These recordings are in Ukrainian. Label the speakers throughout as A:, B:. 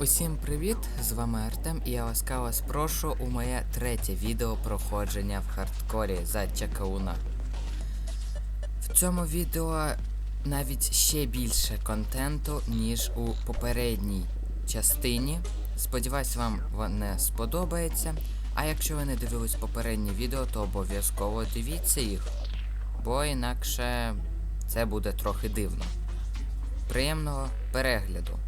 A: Усім привіт! З вами Артем і я ласкаво спрошу у моє третє відео проходження в хардкорі за Чакауна. В цьому відео навіть ще більше контенту, ніж у попередній частині. Сподіваюсь, вам воно сподобається. А якщо ви не дивились попередні відео, то обов'язково дивіться їх, бо інакше це буде трохи дивно. Приємного перегляду!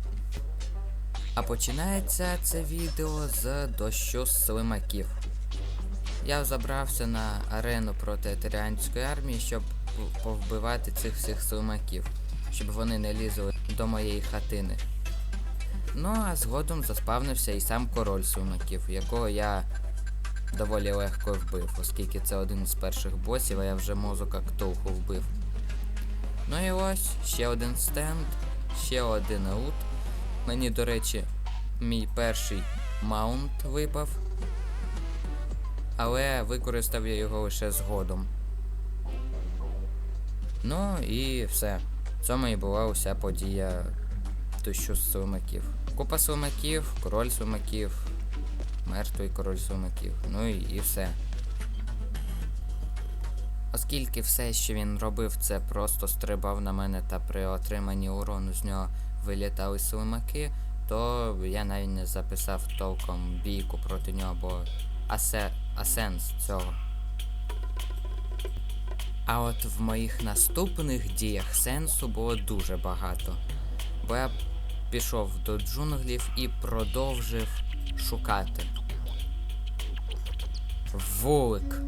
A: А починається це відео з дощу слимаків. Я забрався на арену проти етеріанської армії, щоб повбивати цих всіх слимаків, щоб вони не лізли до моєї хатини. Ну а згодом заспавнився і сам король слимаків, якого я доволі легко вбив, оскільки це один з перших босів, а я вже мозок актовку вбив. Ну і ось ще один стенд, ще один аут. Мені, до речі, мій перший маунт випав. Але використав я його лише згодом. Ну і все. В цьому і була уся подія дощу з слимаків. Купа слимаків, король слимаків, мертвий король слимаків. Ну і, і все. Оскільки все, що він робив, це просто стрибав на мене та при отриманні урону з нього вилітали слимаки, то я навіть не записав толком бійку проти нього, бо асе, а сенс цього. А от в моїх наступних діях сенсу було дуже багато. Бо я пішов до джунглів і продовжив шукати. Вулик.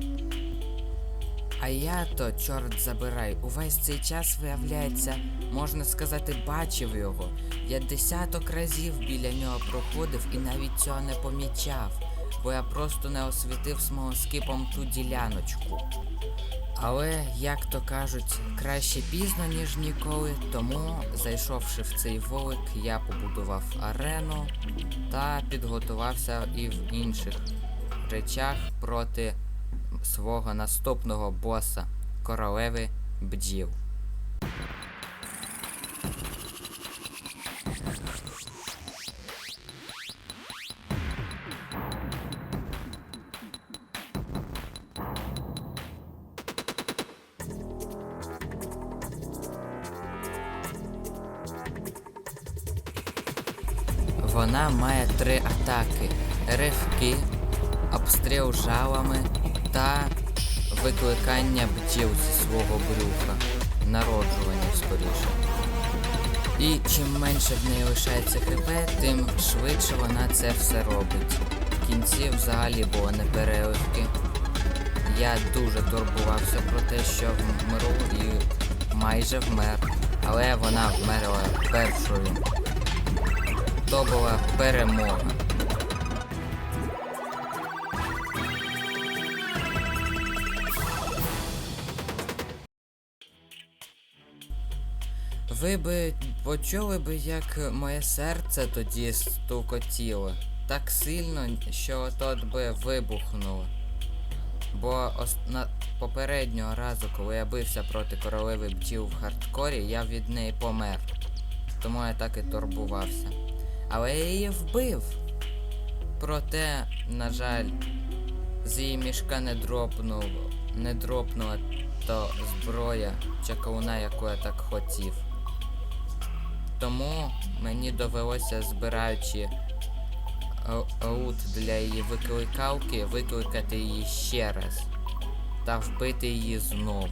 A: А я то, чорт забирай, увесь цей час, виявляється, можна сказати, бачив його. Я десяток разів біля нього проходив і навіть цього не помічав, бо я просто не освітив смолоскипом ту діляночку. Але, як то кажуть, краще пізно, ніж ніколи, тому, зайшовши в цей вулик, я побудував арену та підготувався і в інших речах проти свого наступного боса королеви бджіл. Вона має три атаки: ривки, обстріл жалами та викликання бджіл зі свого брюха, народжування скоріше. І чим менше в неї лишається хп, тим швидше вона це все робить. В кінці взагалі було не переливки. Я дуже турбувався про те, що вмру і майже вмер. Але вона вмерла першою. То була перемога. Ви би почули би, як моє серце тоді стукотіло. Так сильно, що от би вибухнуло. Бо ос- на попереднього разу, коли я бився проти королеви бджіл в хардкорі, я від неї помер. Тому я так і турбувався. Але я її вбив. Проте, на жаль, з її мішка не дропнув, не дропнула то зброя чакауна, яку я так хотів. Тому мені довелося, збираючи а- аут для її викликалки, викликати її ще раз та вбити її знову.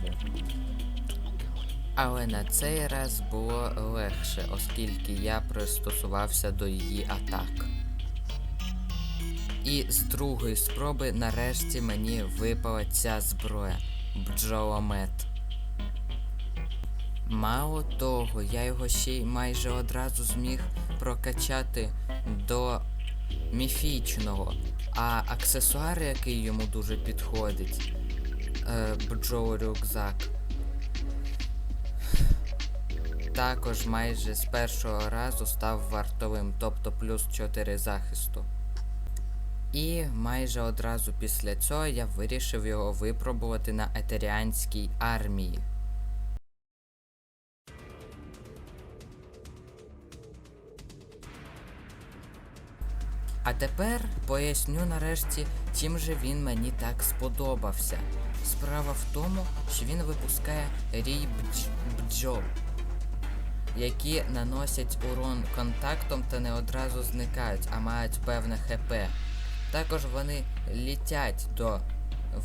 A: Але на цей раз було легше, оскільки я пристосувався до її атак. І з другої спроби нарешті мені випала ця зброя бджоломет. Мало того, я його ще й майже одразу зміг прокачати до міфічного, а аксесуар, який йому дуже підходить, е, бджол-рюкзак, також майже з першого разу став вартовим, тобто плюс 4 захисту. І майже одразу після цього я вирішив його випробувати на етеріанській армії. А тепер поясню нарешті, чим же він мені так сподобався. Справа в тому, що він випускає рій бдж- бджол, які наносять урон контактом та не одразу зникають, а мають певне ХП. Також вони літять до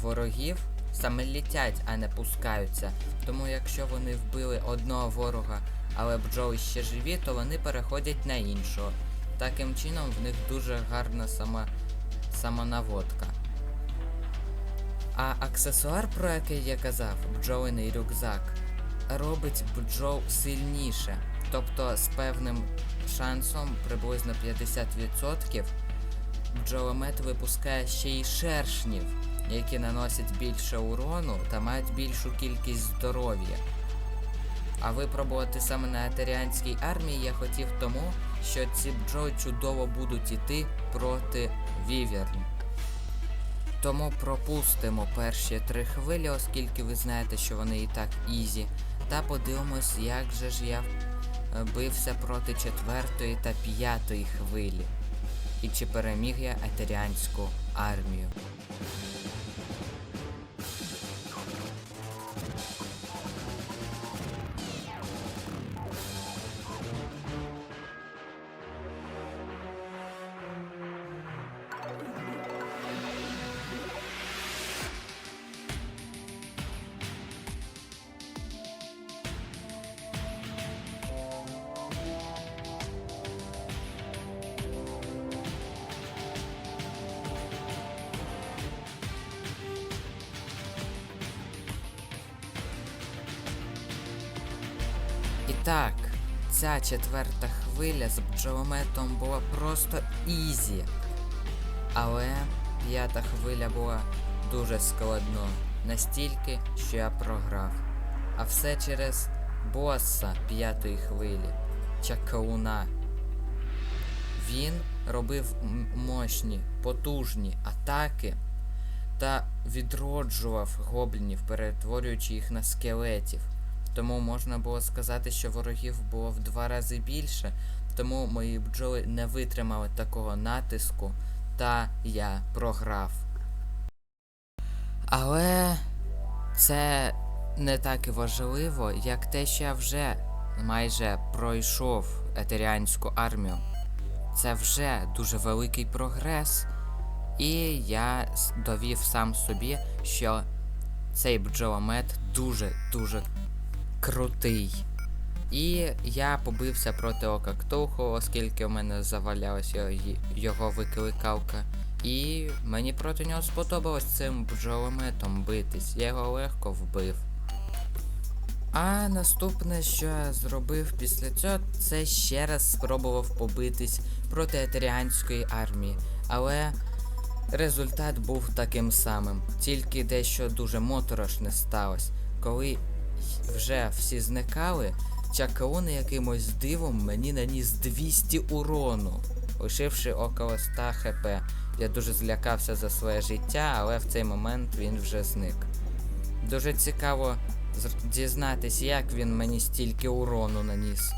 A: ворогів, саме літять, а не пускаються. Тому якщо вони вбили одного ворога, але бджоли ще живі, то вони переходять на іншого. Таким чином в них дуже гарна сама самонаводка. А аксесуар, про який я казав, бджолиний рюкзак, робить бджол сильніше. Тобто з певним шансом приблизно 50% бджоломет випускає ще й шершнів, які наносять більше урону та мають більшу кількість здоров'я. А випробувати саме на етеріанській армії я хотів тому, що ці бджоли чудово будуть іти проти віверн. Тому пропустимо перші три хвилі, оскільки ви знаєте, що вони і так ізі. Та подивимось, як же ж я е, бився проти четвертої та п'ятої хвилі. І чи переміг я етеріанську армію. Так, ця четверта хвиля з бджолометом була просто ізі. Але п'ята хвиля була дуже складно. Настільки, що я програв. А все через боса п'ятої хвилі. Чакауна. Він робив мощні, потужні атаки та відроджував гоблінів, перетворюючи їх на скелетів. Тому можна було сказати, що ворогів було в два рази більше, тому мої бджоли не витримали такого натиску, та я програв. Але це не так і важливо, як те, що я вже майже пройшов етеріанську армію. Це вже дуже великий прогрес, і я довів сам собі, що цей бджоломет дуже-дуже крутий. І я побився проти Ока Ктулху, оскільки в мене завалялася його викликалка. І мені проти нього сподобалось цим бджолометом битись. Я його легко вбив. А наступне, що я зробив після цього, це ще раз спробував побитись проти етеріанської армії. Але результат був таким самим, тільки дещо дуже моторошне сталося. Коли вже всі зникали, Чакаун якимось дивом мені наніс 200 урону, лишивши около 100 хп. Я дуже злякався за своє життя, але в цей момент він вже зник. Дуже цікаво дізнатись, як він мені стільки урону наніс.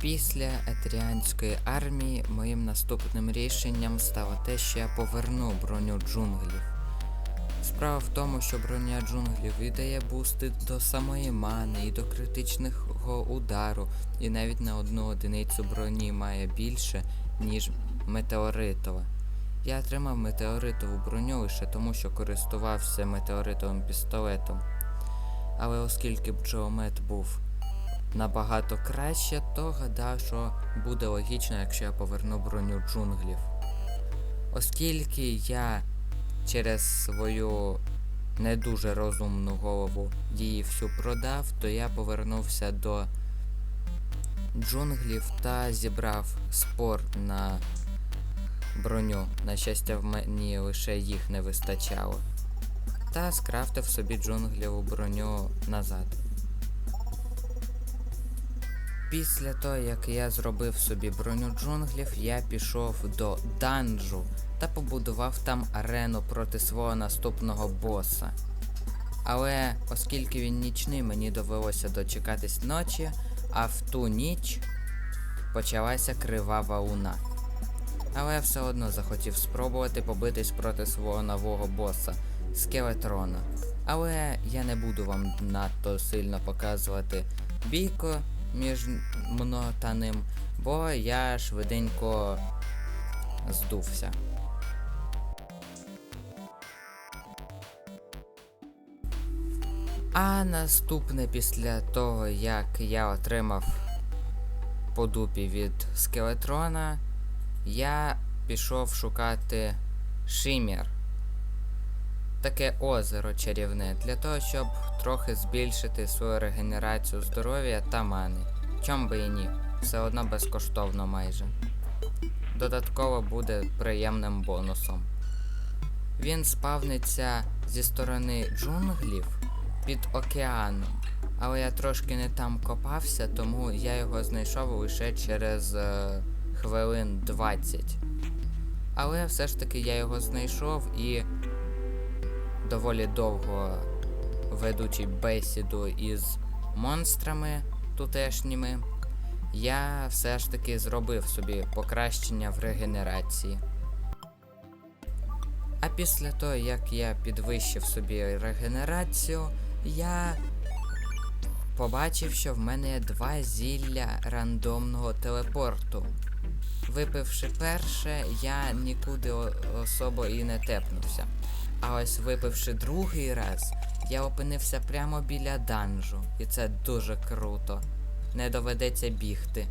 A: Після етріанської армії моїм наступним рішенням стало те, що я поверну броню джунглів. Справа в тому, що броня джунглів і дає бусти до самої мани і до критичного удару, і навіть на одну одиницю броні має більше, ніж метеоритова. Я отримав метеоритову броню лише тому, що користувався метеоритовим пістолетом. Але оскільки бджоломет був набагато краще, то гадав, що буде логічно, якщо я поверну броню джунглів. Оскільки я через свою не дуже розумну голову її всю продав, то я повернувся до джунглів та зібрав спор на броню. На щастя, в мені лише їх не вистачало. Та скрафтив собі джунгліву броню назад. Після того, як я зробив собі броню джунглів, я пішов до данжу та побудував там арену проти свого наступного боса. Але оскільки він нічний, мені довелося дочекатись ночі, а в ту ніч почалася кривава луна. Але все одно захотів спробувати побитись проти свого нового боса Скелетрона. Але я не буду вам надто сильно показувати бійку між мною бо я швиденько здувся. А наступне після того, як я отримав по дупі від скелетрона, я пішов шукати Шимір. Таке озеро чарівне для того, щоб трохи збільшити свою регенерацію здоров'я та мани. Чом би і ні, все одно безкоштовно майже. Додатково буде приємним бонусом. Він спавниться зі сторони джунглів під океаном. Але я трошки не там копався, тому я його знайшов лише через е, хвилин 20. Але все ж таки я його знайшов і доволі довго ведучи бесіду із монстрами тутешніми, я все ж таки зробив собі покращення в регенерації. А після того, як я підвищив собі регенерацію, я побачив, що в мене два зілля рандомного телепорту. Випивши перше, я нікуди особо і не тепнувся. А ось випивши другий раз, я опинився прямо біля данжу, і це дуже круто. Не доведеться бігти.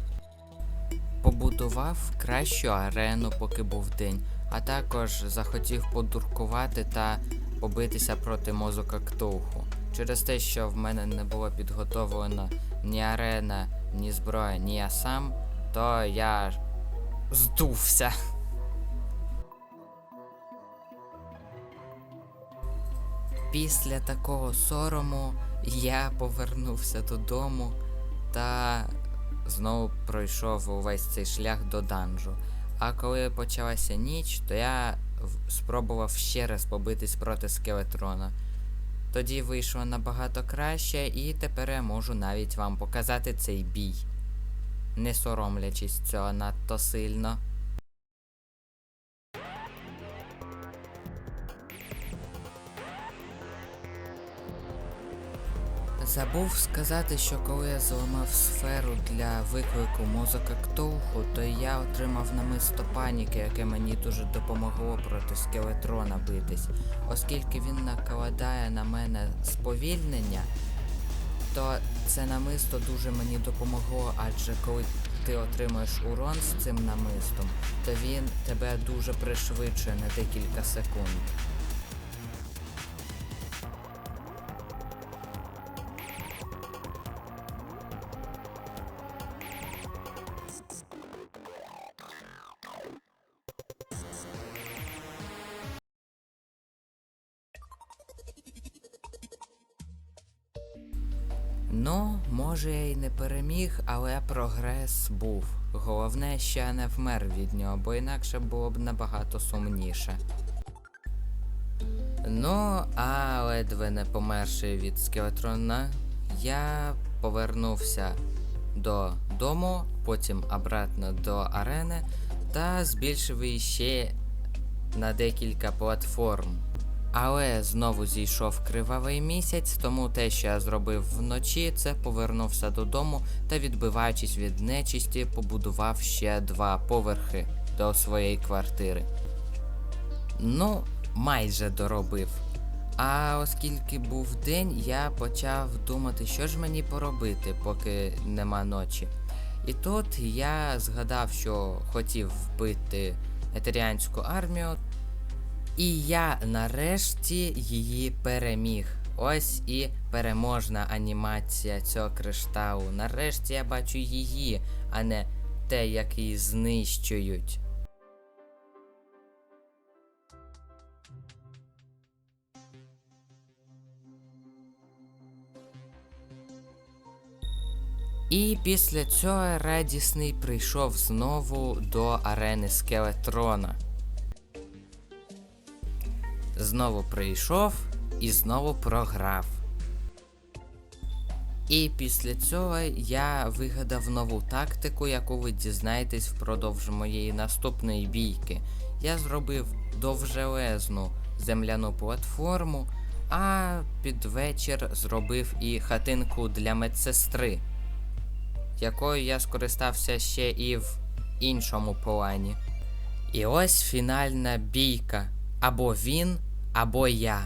A: Побудував кращу арену, поки був день, а також захотів подуркувати та побитися проти мозока Ктулху. Через те, що в мене не було підготовлено ні арена, ні зброя, ні я сам, то я здувся. Після такого сорому я повернувся додому та знову пройшов увесь цей шлях до данжу. А коли почалася ніч, то я спробував ще раз побитись проти скелетрона. Тоді вийшло набагато краще, і тепер я можу навіть вам показати цей бій, не соромлячись цього надто сильно. Забув сказати, що коли я зламав сферу для виклику мозока Ктулху, то я отримав намисто паніки, яке мені дуже допомогло проти скелетрона битись. Оскільки він накладає на мене сповільнення, то це намисто дуже мені допомогло, адже коли ти отримуєш урон з цим намистом, то він тебе дуже пришвидшує на декілька секунд. Ну, може я й не переміг, але прогрес був. Головне, що я не вмер від нього, бо інакше було б набагато сумніше. Ну, а ледве не померши від скелетрона, я повернувся до дому, потім обратно до арени та збільшив її ще на декілька платформ. Але знову зійшов кривавий місяць, тому те, що я зробив вночі, це повернувся додому та, відбиваючись від нечисті, побудував ще два поверхи до своєї квартири. Ну, майже доробив. А оскільки був день, я почав думати, що ж мені поробити, поки нема ночі. І тут я згадав, що хотів вбити етеріанську армію, і я нарешті її переміг. Ось і переможна анімація цього кришталу. Нарешті я бачу її, а не те, як її знищують. І після цього радісний прийшов знову до арени скелетрона. Знову прийшов і знову програв. І після цього я вигадав нову тактику, яку ви дізнаєтесь впродовж моєї наступної бійки. Я зробив довжелезну земляну платформу, а під вечір зробив і хатинку для медсестри, якою я скористався ще і в іншому плані. І ось фінальна бійка. Або він, або я.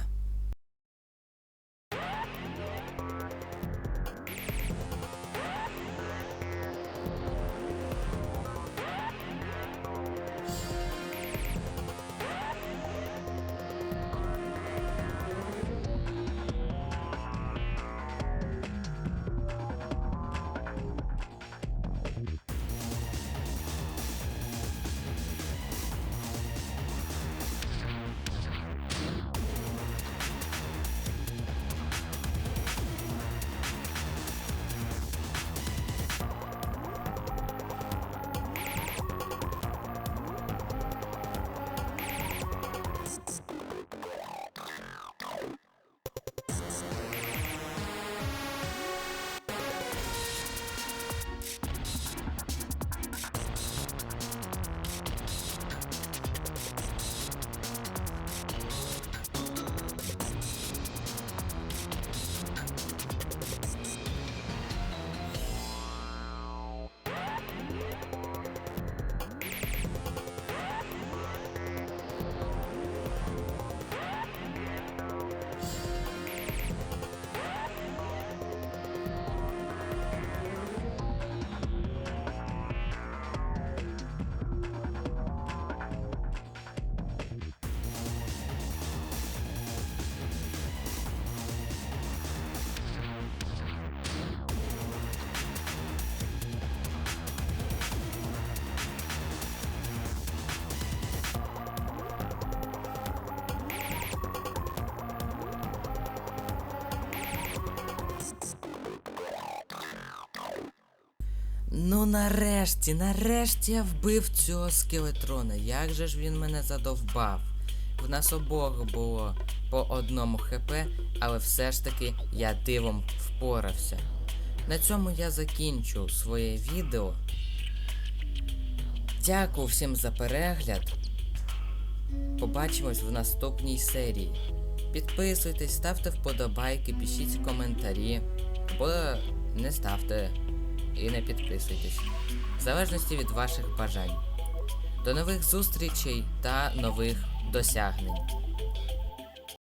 A: Ну нарешті, нарешті я вбив цього скелетрона. Як же ж він мене задовбав? В нас обох було по одному хп, але все ж таки я дивом впорався. На цьому я закінчу своє відео. Дякую всім за перегляд. Побачимось в наступній серії. Підписуйтесь, ставте вподобайки, пишіть коментарі, або не ставте і не підписуйтесь. В залежності від ваших бажань. До нових зустрічей та нових досягнень.